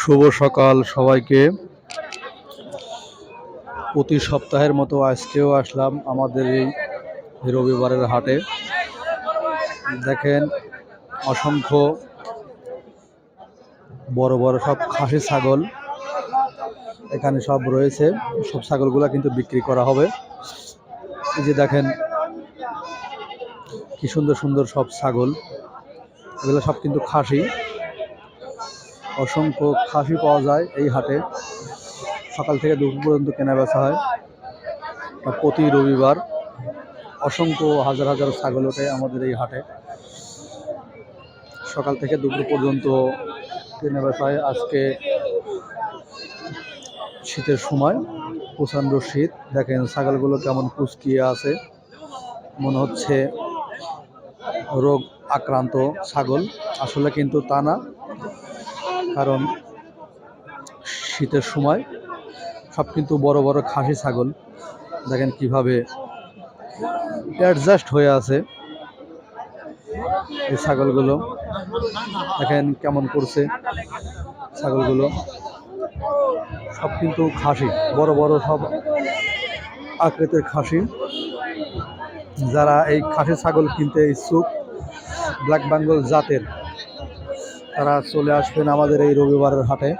শুভ সকাল সবাইকে। প্রতি সপ্তাহের মতো আজকেও আসলাম আমাদের এই রবিবারের হাটে। দেখেন, অসংখ্য বড় বড় সব খাসি ছাগল এখানে সব রয়েছে। সব ছাগলগুলো কিন্তু বিক্রি করা হবে। এই যে দেখেন, কি সুন্দর সুন্দর সব ছাগল। এগুলো সব কিন্তু খাসি। অসংখ্য খাসি পাওয়া যায় এই হাটে। সকাল থেকে দুপুর পর্যন্ত কেনা বেচা হয়। প্রতি রবিবার অসংখ্য হাজার হাজার ছাগল ওঠে আমাদের এই হাটে। সকাল থেকে দুপুর পর্যন্ত কেনা বেচা হয়। আজকে শীতের সময়, প্রচণ্ড শীত। দেখেন ছাগলগুলো কেমন কুচকিয়ে আছে। মনে হচ্ছে রোগ আক্রান্ত ছাগল। আসলে কিন্তু তা না। কারণ শীতের সময় সব কিন্তু বড় বড় খাসি ছাগল। দেখেন কীভাবে অ্যাডজাস্ট হয়ে আছে এই ছাগলগুলো। দেখেন কেমন করছে ছাগলগুলো। সব কিন্তু খাসি, বড় বড় সব আকৃতির খাসি। যারা এই খাসি ছাগল কিনতে ইচ্ছুক ব্ল্যাক বেঙ্গল জাতের তারা চলে আসবেন আমাদের এই রবিবারের হাটে।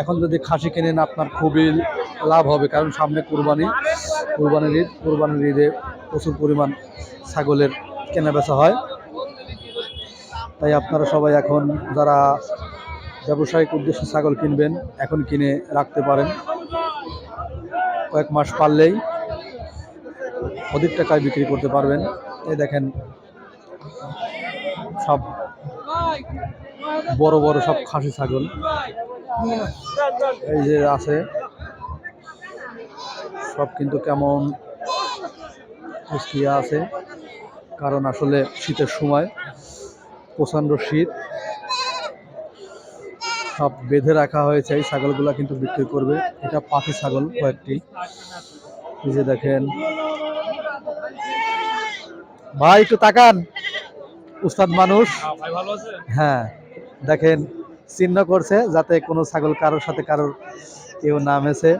এখন যদি খাসি কেনেন, আপনার খুবই লাভ হবে, কারণ সামনে কুরবানি। কুরবানির ঈদ, কুরবানির ঈদে প্রচুর পরিমাণ ছাগলের কেনা বেচা হয়। তাই আপনারা সবাই এখন যারা ব্যবসায়িক উদ্দেশ্যে ছাগল কিনবেন, এখন কিনে রাখতে পারেন। কয়েক মাস পারলেই অধিক টাকায় বিক্রি করতে পারবেন। এই দেখেন সব বড় বড় সব খাসি, ছাগল। এই যে আছে। সব কিন্তু কেমন কুচকিয়া আছে। কারণ আসলে শীতের সময় প্রচণ্ড শীত। সব বেঁধে রাখা হয়েছে, এই ছাগলগুলো কিন্তু বিক্রি করবে। এটা পাখি ছাগল কয়েকটি। এই যে দেখেন। ভাই, একটু তাকান। উস্তাদ মানুষ। আছে হ্যাঁ দেখেন চিহ্ন করছে যাতে কোনো ছাগল কারোর সাথে কারোর কেউ না মেশে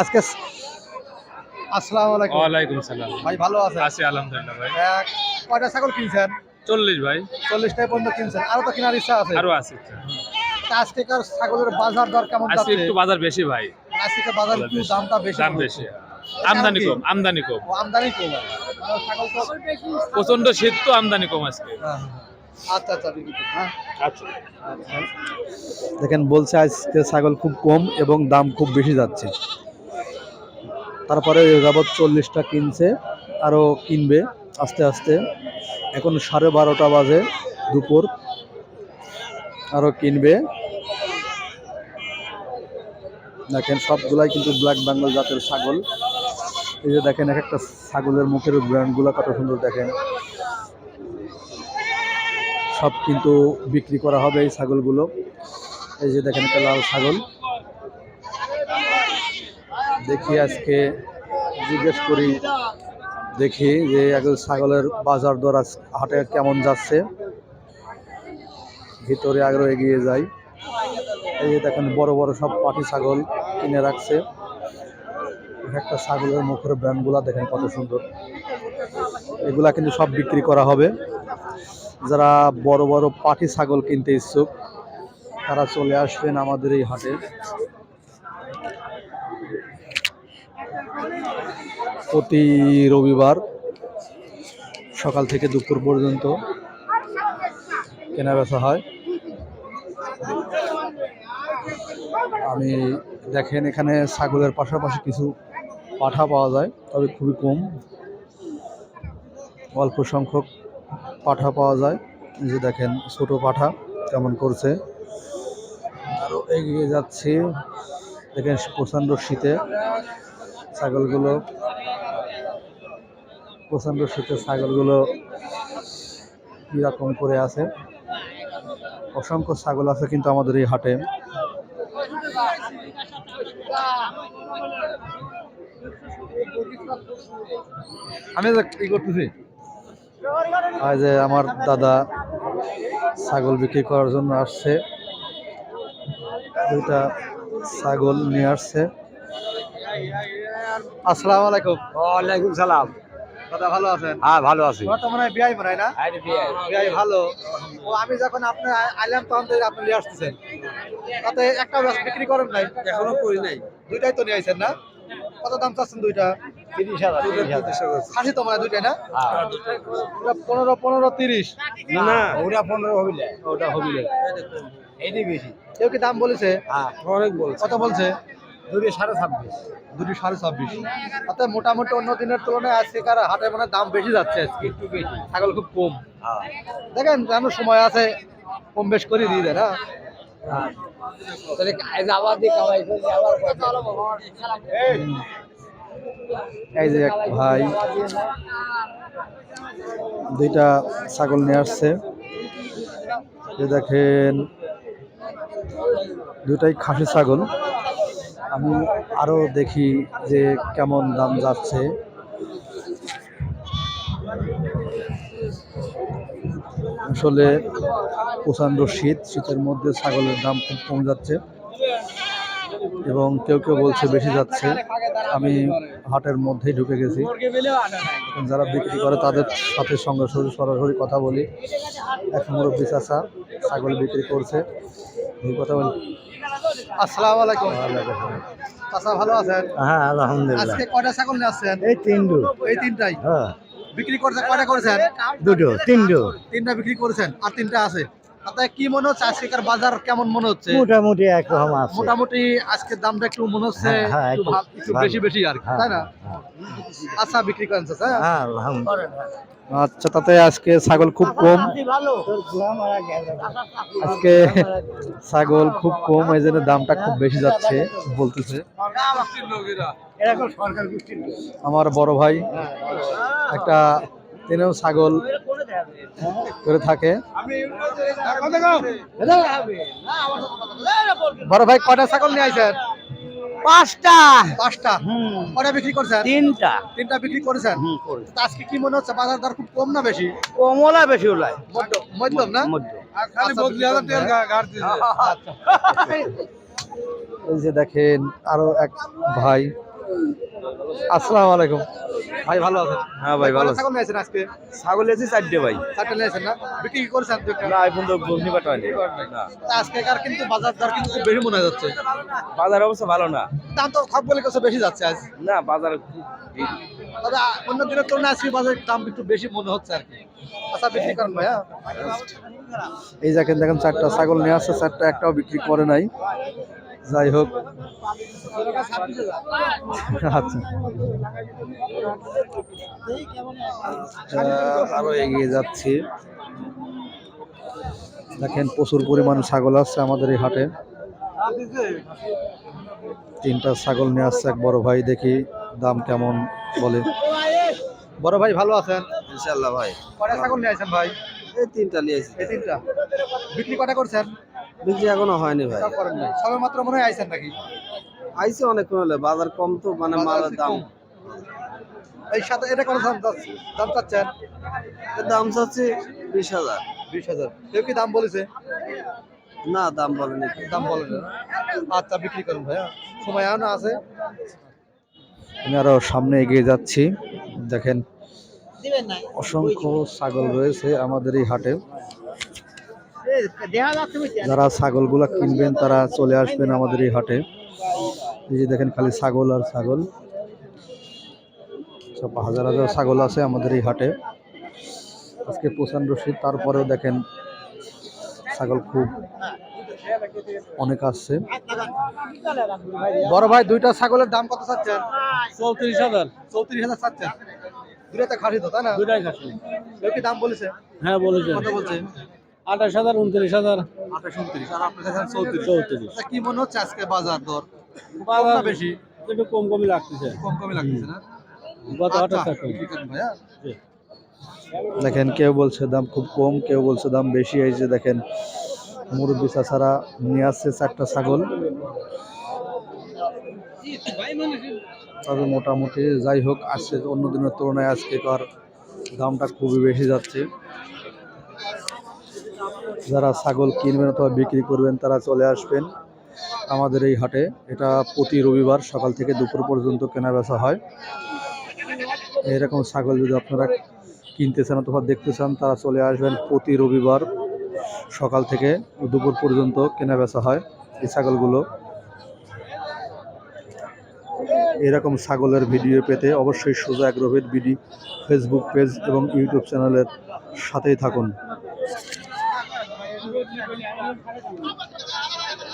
আজকে আসসালামু আলাইকুম। ওয়ালাইকুম সালাম। ভাই ভালো আছেন? আছি আলহামদুলিল্লাহ ভাই। কয়টা ছাগল কিনছেন? চল্লিশ ভাই। চল্লিশটাই পর্যন্ত কিনছেন। আরও তো কেনার ইচ্ছা আছে। আরও আছে। তা আজকেকার ছাগলের বাজার দর কেমন আজকে একটু বাজার বেশি ভাই। বাজার একটু দামটা বেশি দাম বেশি। আমদানি? কম আমদানি কম। আমদানি কম। প্রচণ্ড শীত তো আমদানি কম আজকে। আচ্ছা আচ্ছা হ্যাঁ। আচ্ছা। দেখেন বলছে আজকে ছাগল খুব কম এবং দাম খুব বেশি যাচ্ছে। তারপরে যাবৎ চল্লিশটা কিনছে আরও কিনবে আস্তে আস্তে। এখন সাড়ে বারোটা বাজে দুপুর আরও কিনবে। দেখেন সবগুলাই কিন্তু ব্ল্যাক বেঙ্গল জাতের ছাগল। এই যে দেখেন এক একটা ছাগলের মুখের ব্র্যান্ডগুলো কত সুন্দর দেখেন। সব কিন্তু বিক্রি করা হবে এই ছাগলগুলো। এই যে দেখেন একটা লাল ছাগল। দেখি আজকে, জিজ্ঞেস করি, দেখি যে ছাগলের বাজার দর আজ হাটে কেমন যাচ্ছে। ভিতরে আগ্রহ এগিয়ে যাই এই যে দেখেন বড় বড় সব পাটি ছাগল কিনে রাখছে। একটা ছাগলের মুখের ব্র্যান্ডগুলা দেখেন কত সুন্দর। এগুলা কিন্তু সব বিক্রি করা হবে। যারা বড় বড় পাটি ছাগল কিনতে ইচ্ছুক, তারা চলে আসবেন আমাদের এই হাটে। প্রতি রবিবার সকাল থেকে দুপুর পর্যন্ত কেনা বেচা হয়। আমি দেখেন এখানে ছাগলের পাশাপাশি কিছু পাঠা পাওয়া যায়, তবে খুবই কম। অল্প সংখ্যক পাঠা পাওয়া যায়। যে দেখেন, ছোট পাঠা কেমন করছে। আরও এগিয়ে যাচ্ছি। দেখেন, প্রচণ্ড শীতে ছাগলগুলো, প্রচণ্ড শীতে ছাগলগুলো কীরকম করে আছে। অসংখ্য ছাগল আছে কিন্তু আমাদের এই হাটে। আমি কি করতেছি? আর যে আমার দাদা ছাগল বিক্রি করার জন্য আসছে। দুইটা ছাগল নিয়ে আসছে। আসসালামু আলাইকুম। ওয়ালাইকুম সালাম। দাদা ভালো আছেন? হ্যাঁ ভালো আছি। তো মনে হয় বিয়াই মনে হয় না বিয়াই ভালো। ও আমি যখন আপনি আইলাম তখন আপনি নিয়ে আসতেছেন। তাতে একটা বিক্রি করেন নাই? এখনও করি নাই। দুইটাই তো নিয়ে আইছেন না? কত দাম চাচ্ছেন দুইটা? তিরিশ হাজার তিরিশ হাজার। খাসি তো মানে না? ওটা পনেরো পনেরো তিরিশ। না পনেরো হইলে। ওটা হবিলে বেশি। কেউ কি দাম বলেছে? হ্যাঁ। অনেক বলছে। কত বলছে? দুটো সাড়ে ছাব্বিশ। দুটি সাড়ে ছাব্বিশ। অর্থাৎ মোটামুটি অন্য দিনের তুলনায় আজকেকার হাটে মানে দাম বেশি যাচ্ছে আজকে। একটু বেশি। ছাগল খুব কম। হ্যাঁ। দেখেন জানো সময় আছে কম বেশ করে দিয়ে দেয় না? আবার দিয়ে কামাই করলে আবার এই যে এক ভাই, দুইটা ছাগল নিয়ে আসছে। যে দেখেন দুটাই খাসি ছাগল। আমি আরও দেখি যে কেমন দাম যাচ্ছে। আসলে প্রচণ্ড শীত, শীতের মধ্যে ছাগলের দাম খুব কমে যাচ্ছে। এবং কেউ কেউ বলছে বেশি যাচ্ছে। আমি হাটের মধ্যেই ঢুকে গেছি। যারা বিক্রি করে তাদের সাথে সঙ্গে সরাসরি সরাসরি কথা বলি। এক মুরব্বী চাষা ছাগল বিক্রি করছে। এই কথা বলি। আসসালামু আলাইকুম। চাষা ভালো আছেন? হ্যাঁ আলহামদুলিল্লাহ। আজকে কয়টা ছাগল নিয়ে আসছেন? এই তিনটু। এই তিনটাই? হ্যাঁ। বিক্রি করছে কয়টা করেছেন? দুটো তিনটু। তিনটা বিক্রি করেছেন আর তিনটা আছে। আপনার কি মনে হচ্ছে? আজকেকার বাজার কেমন মনে হচ্ছে? মোটামুটি একরকম আছে। মোটামুটি আজকের দামটা একটু মনে হচ্ছে হ্যাঁ, হ্যাঁ, একটু। বেশি বেশি আর কি হ্যাঁ, তাই না? হ্যাঁ, আচ্ছা বিক্রি করেন হ্যাঁ? আচ্ছা তাতে আজকে ছাগল খুব কম। আজকে ছাগল খুব কম এই জন্য দামটা খুব বেশি যাচ্ছে বলতেছে। এরকম সরকার গোষ্ঠীর আমার বড় ভাই একটা তিনিও ছাগল করে থাকে। বড় ভাই কয়টা ছাগল নিয়ে আইছেন? পাঁচটা। পাঁচটা। কয়টা বিক্রি করছেন? তিনটা। তিনটা বিক্রি করেছেন? আজকে কি মনে হচ্ছে বাজার দর খুব কম না বেশি? কমলা বেশি মধ্যম। না? এই যে দেখেন আরও এক ভাই। আসসালামু আলাইকুম। ভাই ভালো আছেন? হ্যাঁ ভাই, ভালো ছাগল নিয়েছেন আজকে? ছাগল এসে চারটে ভাই। চারটে নিয়েছেন না? বিক্রি করেছেন? না এখন তো বগনি পাটা হয়নি না। তা আজকেকার কিন্তু বাজার দর কিন্তু বেশি মনে যাচ্ছে। বাজার অবস্থা ভালো না। দাম তো সব বলে কাছে বেশি যাচ্ছে আজ। না বাজার তবে অন্য দিনের তুলনায় আজকে বাজারের দাম একটু বেশি মনে হচ্ছে আর কি। আচ্ছা বিক্রি করেন ভাইয়া এই দেখেন দেখেন চারটা ছাগল নিয়ে আসছে চারটা একটাও বিক্রি করে নাই। যাই হোক। আচ্ছা। আরও এগিয়ে যাচ্ছি। দেখেন প্রচুর পরিমাণ ছাগল আসছে আমাদের এই হাটে। তিনটা ছাগল নিয়ে আসছে এক বড় ভাই দেখি দাম কেমন বলে। বড় ভাই ভালো আছেন? ইনশাল্লাহ ভাই। কটা ছাগল নিয়ে আসেন ভাই? এই তিনটা নিয়ে এসেছি এই তিনটা। বিক্রি কটা করছেন? বিক্রি এখনও হয়নি ভাই। সব মাত্র মনে হয় আইছেন নাকি? আইসে অনেকক্ষণ হলে বাজার কম তো মানে মালের দাম। এই সাথে এটা কত দাম চাচ্ছ- দাম চাচ্ছেন? এর দাম চাচ্ছি বিশ হাজার। বিশ হাজার। কেউ কি দাম বলেছে? না দাম বলেনি দাম বলেন। না আচ্ছা বিক্রি করুন ভাইয়া। সময় না আছে? আমি আরও সামনে এগিয়ে যাচ্ছি। দেখেন অসংখ্য ছাগল রয়েছে আমাদের এই হাটে। যারা ছাগলগুলা কিনবেন তারা চলে আসবেন আমাদের এই হাটে। এই যে দেখেন খালি ছাগল আর ছাগল। সব হাজার হাজার ছাগল আছে আমাদের এই হাটে। আজকে প্রচণ্ড শীত তারপরেও দেখেন ছাগল খুব অনেক আসছে। বড় ভাই দুইটা ছাগলের দাম কত চাচ্ছেন? চৌত্রিশ হাজার। চৌত্রিশ হাজার চাচ্ছেন। দুইটা খাসি তো তাই না? দুটাই খাসি। কি দাম বলেছে? হ্যাঁ বলেছে। কত বলছে? আঠাশ হাজার উনত্রিশ হাজার। আঠাশ উনত্রিশ। আর আপনার কাছে চৌত্রিশ। চৌত্রিশ। কি মনে হচ্ছে আজকে বাজার দর? বাজার বেশি? একটু কম কমই লাগতেছে। কম কমই লাগতেছে না? গত আচ্ছা, ভাইয়া। দেখেন কেউ বলছে দাম খুব কম কেউ বলছে দাম বেশি। এই যে দেখেন মুরব্বী চাচারা নিয়ে আসছে চারটা ছাগল। তবে মোটামুটি যাই হোক আজকে অন্য দিনের তুলনায় আজকে কর দামটা খুবই বেশি যাচ্ছে। যারা ছাগল কিনবেন অথবা বিক্রি করবেন, তারা চলে আসবেন আমাদের এই হাটে। এটা প্রতি রবিবার সকাল থেকে দুপুর পর্যন্ত কেনা বেচা হয়। এরকম ছাগল যদি আপনারা কিনতে চান অথবা দেখতে চান, তারা চলে আসবেন প্রতি রবিবার সকাল থেকে দুপুর পর্যন্ত কেনা বেচা হয় এই ছাগলগুলো। এরকম ছাগলের ভিডিও পেতে অবশ্যই সোজা অ্যাগ্রোভেট বিডি ফেসবুক পেজ এবং ইউটিউব চ্যানেলের সাথেই থাকুন। 你回家了，你。